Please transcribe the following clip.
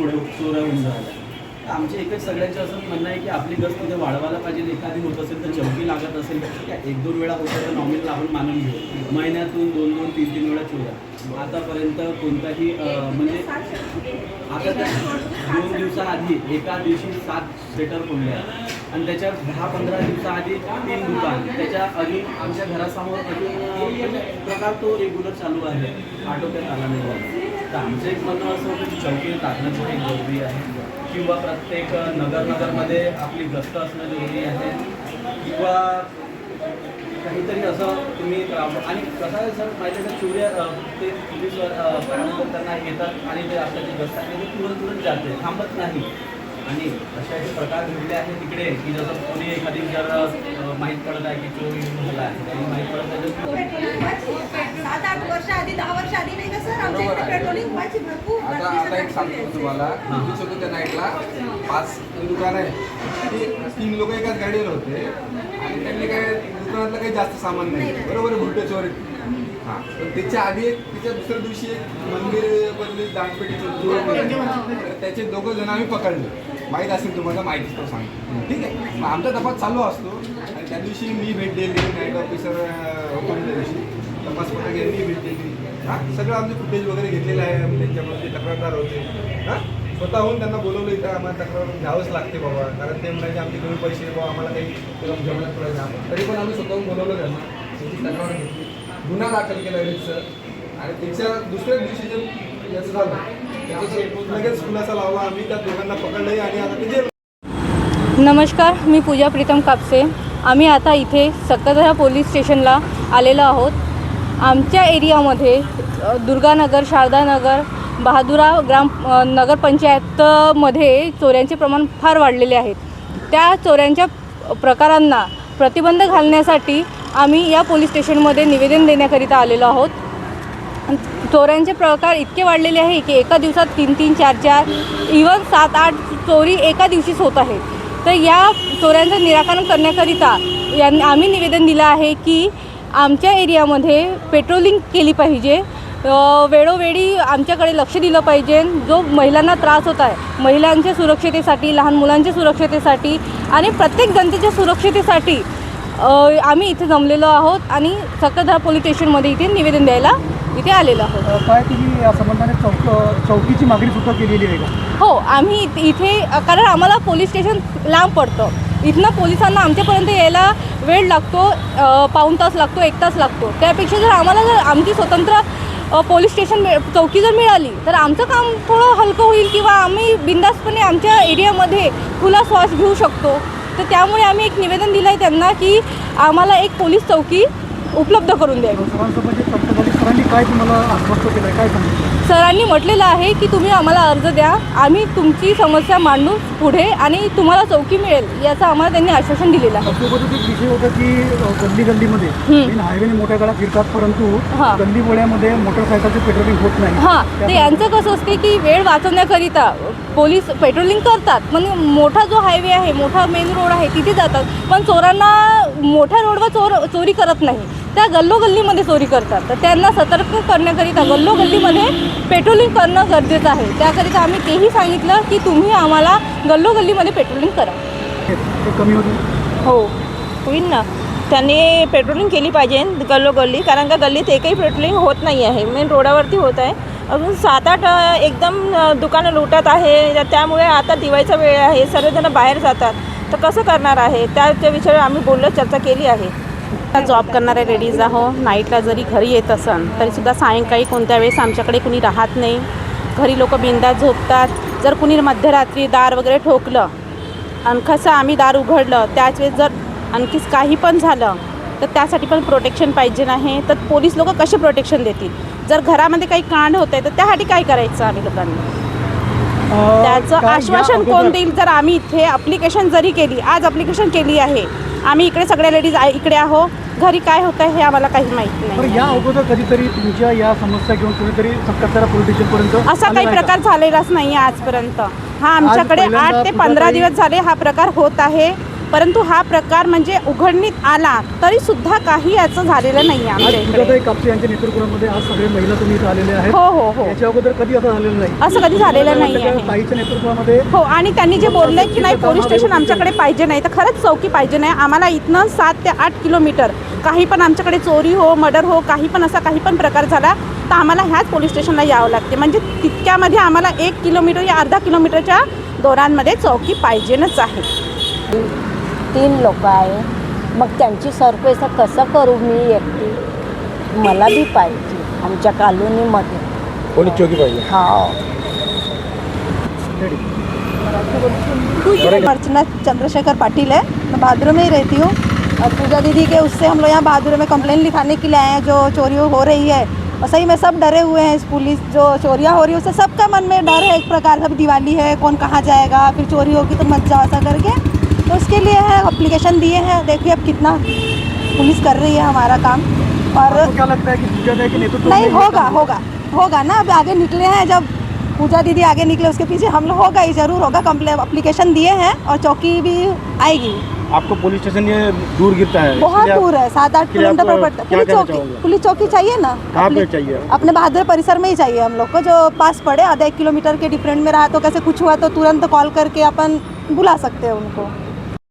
चोऱ्या चोऱ्या होऊन राहिल्या आमचे एकच सगळ्यांचे असं म्हणणं आहे की आपली गस्त तिथे वाढवायला पाहिजे एखादी होत असेल तर चौकी लागत असेल तर एक दोन वेळा होतं तर नॉमिनल आपण मानून घेऊ. महिन्यातून दोन दोन तीन तीन वेळा चोऱ्या. आतापर्यंत कोणताही म्हणजे आता त्या दोन दिवसाआधी एका दिवशी सात स्वेटर फोडले आणि त्याच्या दहा पंधरा दिवसाआधी तीन दुकान. त्याच्या अजून आमच्या घरासमोर अजून म्हणजे प्रकार तो रेग्युलर चालू आहे. आटोक्यात आला नाही. तर आमचं एक म्हणणं असं होतं की चौकी टाकणं खूप जरुरी आहे. किंवा प्रत्येक नगर नगरमध्ये आपली गस्त असणं जरुरी आहे. किंवा काहीतरी असं तुम्ही आणि कसं आहे सर माहिती आहे का चोऱ्या ते पोलीस त्यांना येतात आणि ते आपल्याची गस्त आहे. ते तुरंत तुरंत जाते थांबत नाही. आणि असे असे प्रकार घडले आहेत तिकडे की जसं कोणी एखादी जर माहीत पडत आहे की चोर झाला आहे काही माहीत पडत आहे. सात आठ वर्ष आधी दहा वर्ष आधी नाही का सर? आमच्या आहे. पेट्रोलिंग आता आता एक सांगतो तुम्हाला. त्या नाईटला पाच दुकान आहे तीन लोक एकाच गाडीवर होते. आणि त्यांनी काय दुकानातलं काही जास्त सामान नाही. बरोबर चोर. हां पण त्याच्या आधी एक त्याच्या दुसऱ्या दिवशी एक मंदिर बदली दानपेटी चोर तर त्याचे दोघं जण आम्ही पकडले. माहीत असेल तुम्हाला माहितीच तो सांग ठीक आहे. आमचा तपास चालू असतो. आणि त्या दिवशी मी भेट दिली नाईट ऑफिसर होतो मी त्या दिवशी. तपास पथक यांनी भेट दिली. हां सगळं आमचे फुटेज वगैरे घेतलेलं आहे. त्यांच्यामध्ये तक्रारदार होते. हां? स्वतःहून त्यांना बोलवलं इथं आम्हाला तक्रार घ्यावंच लागते बाबा. कारण ते म्हणायचे आमचे कमी पैसे बाबा आम्हाला काही तुला जमण्यात पडायचं तरी पण आम्ही स्वतःहून बोलवलं त्यांना. त्याची तक्रार घेतली. गुन्हा दाखल केला रीतसर आणि त्याच्या दुसऱ्या दिवशी जे याचं झालं त्याचं लगेच खुलासा लावला. आम्ही त्या दोघांना पकडलंही आणि आता ते नमस्कार मी पूजा प्रीतम कापसे. आम्ही आता इथे सकदरा पोलीस स्टेशनला आलेलो आहोत. आमच्या एरियामध्ये दुर्गानगर शारदानगर बहादुरा ग्राम नगरपंचायतमध्ये चोऱ्यांचे प्रमाण फार वाढलेले आहेत त्या चोऱ्यांच्या प्रकारांना प्रतिबंध घालण्यासाठी आम्ही या पोलीस स्टेशनमध्ये निवेदन देण्याकरिता आलेलो आहोत. चोऱ्यांचे प्रकार इतके वाढलेले आहे की एका दिवसात तीन तीन चार चार इवन सात आठ चोरी एका दिवशीच होत आहे. तर या चोऱ्यांचं निराकरण करण्याकरिता यां आम्ही निवेदन दिलं आहे की आमच्या एरियामध्ये पेट्रोलिंग केली पाहिजे. वेळोवेळी आमच्याकडे लक्ष दिलं पाहिजे. जो महिलांना त्रास होत आहे महिलांच्या सुरक्षतेसाठी लहान मुलांच्या सुरक्षतेसाठी आणि प्रत्येक जनतेच्या सुरक्षतेसाठी आम्ही इथे जमलेलो आहोत आणि सक्करदरा पोलीस स्टेशनमध्ये इथे निवेदन द्यायला इथे आलेलो आहोत. काय तुम्ही या संबंधाने चौक चौकीची मागणी सुद्धा केलेली आहे का? हो आम्ही इथ- इथे कारण आम्हाला पोलीस स्टेशन लांब पडतं. इथनं पोलिसांना आमच्यापर्यंत यायला वेळ लागतो पाऊण तास लागतो एक तास लागतो. त्यापेक्षा जर आम्हाला जर आमची स्वतंत्र पोलीस स्टेशन चौकी जर मिळाली तर आमचं काम थोडं हलकं होईल किंवा आम्ही बिंदासपणे आमच्या एरियामध्ये खुला श्वास घेऊ शकतो. तर त्यामुळे आम्ही एक निवेदन दिलं आहे त्यांना की आम्हाला एक पोलीस चौकी उपलब्ध करून द्यावी सरांनी काय तुम्हाला म्हटलेलं आहे की तुम्ही आम्हाला अर्ज द्या. आम्ही तुमची समस्या मांडू पुढे आणि तुम्हाला चौकी मिळेल याचं आम्हाला त्यांनी आश्वासन दिलेलं आहे. विषय होता की गल्ली गल्लीमध्ये हायवेने मोठ्या गाड्या फिरतात परंतु. गल्ली बोळ्यामध्ये मोटरसायकलचे पेट्रोलिंग होत नाही. हां. ते यांचं कसं असते की वेळ वाचवण्याकरिता पोलीस पेट्रोलिंग करतात. पण मोठा जो हायवे आहे मोठा मेन रोड आहे तिथे जातात. पण चोरांना मोठ्या रोडवर चोर चोरी करत नाही. त्या गल्लोगल्लीमध्ये चोरी करतात. तर त्यांना सतर्क करण्याकरिता गल्लोगल्लीमध्ये पेट्रोलिंग करणं गरजेचं आहे. त्याकरिता आम्ही तेही सांगितलं की तुम्ही आम्हाला गल्लोगल्लीमध्ये पेट्रोलिंग करा. ते कमी होते हो. होईल ना. त्यांनी पेट्रोलिंग केली पाहिजे गल्लोगल्ली कारण का गल्लीत एकही पेट्रोलिंग होत नाही आहे. मेन रोडावरती होत आहे. अजून सात आठ एकदम दुकानं लुटत आहे. त्या- त्यामुळे आता दिवाळीचा वेळ आहे. सर्वजण बाहेर जातात. तर कसं करणार आहे? त्याच्या विषयावर आम्ही बोललो चर्चा केली आहे. जॉब करणाऱ्या लेडीज आहो नाईटला जरी घरी येत असन तरीसुद्धा सायंकाळी कोणत्या वेळेस आमच्याकडे कुणी राहत नाही. घरी लोक बिंदात झोपतात. जर कुणी मध्यरात्री दार वगैरे ठोकलं आणि कसं आम्ही दार उघडलं त्याच वेळेस जर आणखीच काही पण झालं तर त्यासाठी पण प्रोटेक्शन पाहिजे नाही. तर पोलीस लोक कसे प्रोटेक्शन देतील? जर घरामध्ये काही कांड होत आहे तर त्यासाठी काय करायचं आम्ही लोकांनी? त्याचं आश्वासन कोण देईल? जर आम्ही इथे अप्लिकेशन जरी केली आज अप्लिकेशन केली आहे आम्ही इकडे सगळ्या लेडीज इकडे आहो. घरी काय होतं हे आम्हाला काही माहीत बरं नाही या अगोदर कधीतरी तुमच्या या समस्या घेऊन कुणीतरी स्टेशनपर्यंत असा काही? प्रकार झालेलाच नाही आजपर्यंत. हा आमच्याकडे आठ पहिल्यांदा ते पंधरा तुझ्याकडे- दिवस झाले हा प्रकार होत आहे. परंतु हा प्रकार म्हणजे उघडणीत आला तरी सुद्धा काही याचं झालेलं नाही आहे आज आमच्या इकडे सुजाताई कापसे यांच्या नेतृत्वामध्ये आज सगळे महिला तुम्ही इथं आलेले आहेत. हो हो हो. याच्या अगोदर कधी असं झालेलं नाही? असं कधी झालेलं नाही आहे. ताईच्या नेतृत्वामध्ये हो आणि त्यांनी जे बोलले की नाही पोलीस स्टेशन आमच्याकडे पाहिजे नाही तर खरंच चौकी पाहिजे नाही. आम्हाला इथनं सात ते आठ किलोमीटर काही पण आमच्याकडे चोरी हो मर्डर हो काही पण असा काही पण प्रकार झाला तर आम्हाला ह्याच पोलीस स्टेशनला यावं लागते. म्हणजे तितक्यामध्ये आम्हाला एक किलोमीटर या अर्धा किलोमीटरच्या दौरांमध्ये चौकी पाहिजेनच आहे. तीन लोक आहे. मग त्यांची सरपेसा कसं करू मी एकटी? मला बी पाहिजे आमच्या कॉलोनीमध्ये. पोलीस चौकी पाहिजे? हा. अर्चना चंद्रशेखर पाटिल है मैं बहादुर में ही रहती हूँ. और पूजा दीदी के उससे हम लोग यहाँ बहादुर में कंप्लेन लिखाने के लिए आए हैं जो चोरी हो रही है। और सही में सब डरे हुए हैं इस पुलिस जो चोरियाँ हो रही है उससे सबका मन में डर है एक प्रकार का दिवाली है कौन कहाँ जाएगा फिर चोरी होगी तो मत जाओ ऐसा करके। तो उसके लिए है अप्लीकेशन दिए हैं। देखिए अब कितना पुलिस कर रही है हमारा काम। और क्या लगता है कि सुजाताई के नेतृत्व नहीं होगा होगा होगा ना। अब आगे निकले हैं जब पूजा दीदी आगे निकले उसके पीछे हम लोग होगा ही ज़रूर होगा। कंप्लेन अप्लीकेशन दिए हैं और चौकी भी आएगी। आपको पुलिस स्टेशन ये दूर गिरता है बहुत दूर है सात आठ किलोमीटर पर पड़ता है। पुलिस चौकी पुलिस चौकी चाहिए ना? पे चाहिए? अपने बहादुर परिसर में ही चाहिए हम लोग को जो पास पड़े आधा एक किलोमीटर के डिफरेंट में रहा तो कैसे कुछ हुआ तो तुरंत कॉल करके अपन बुला सकते हैं उनको।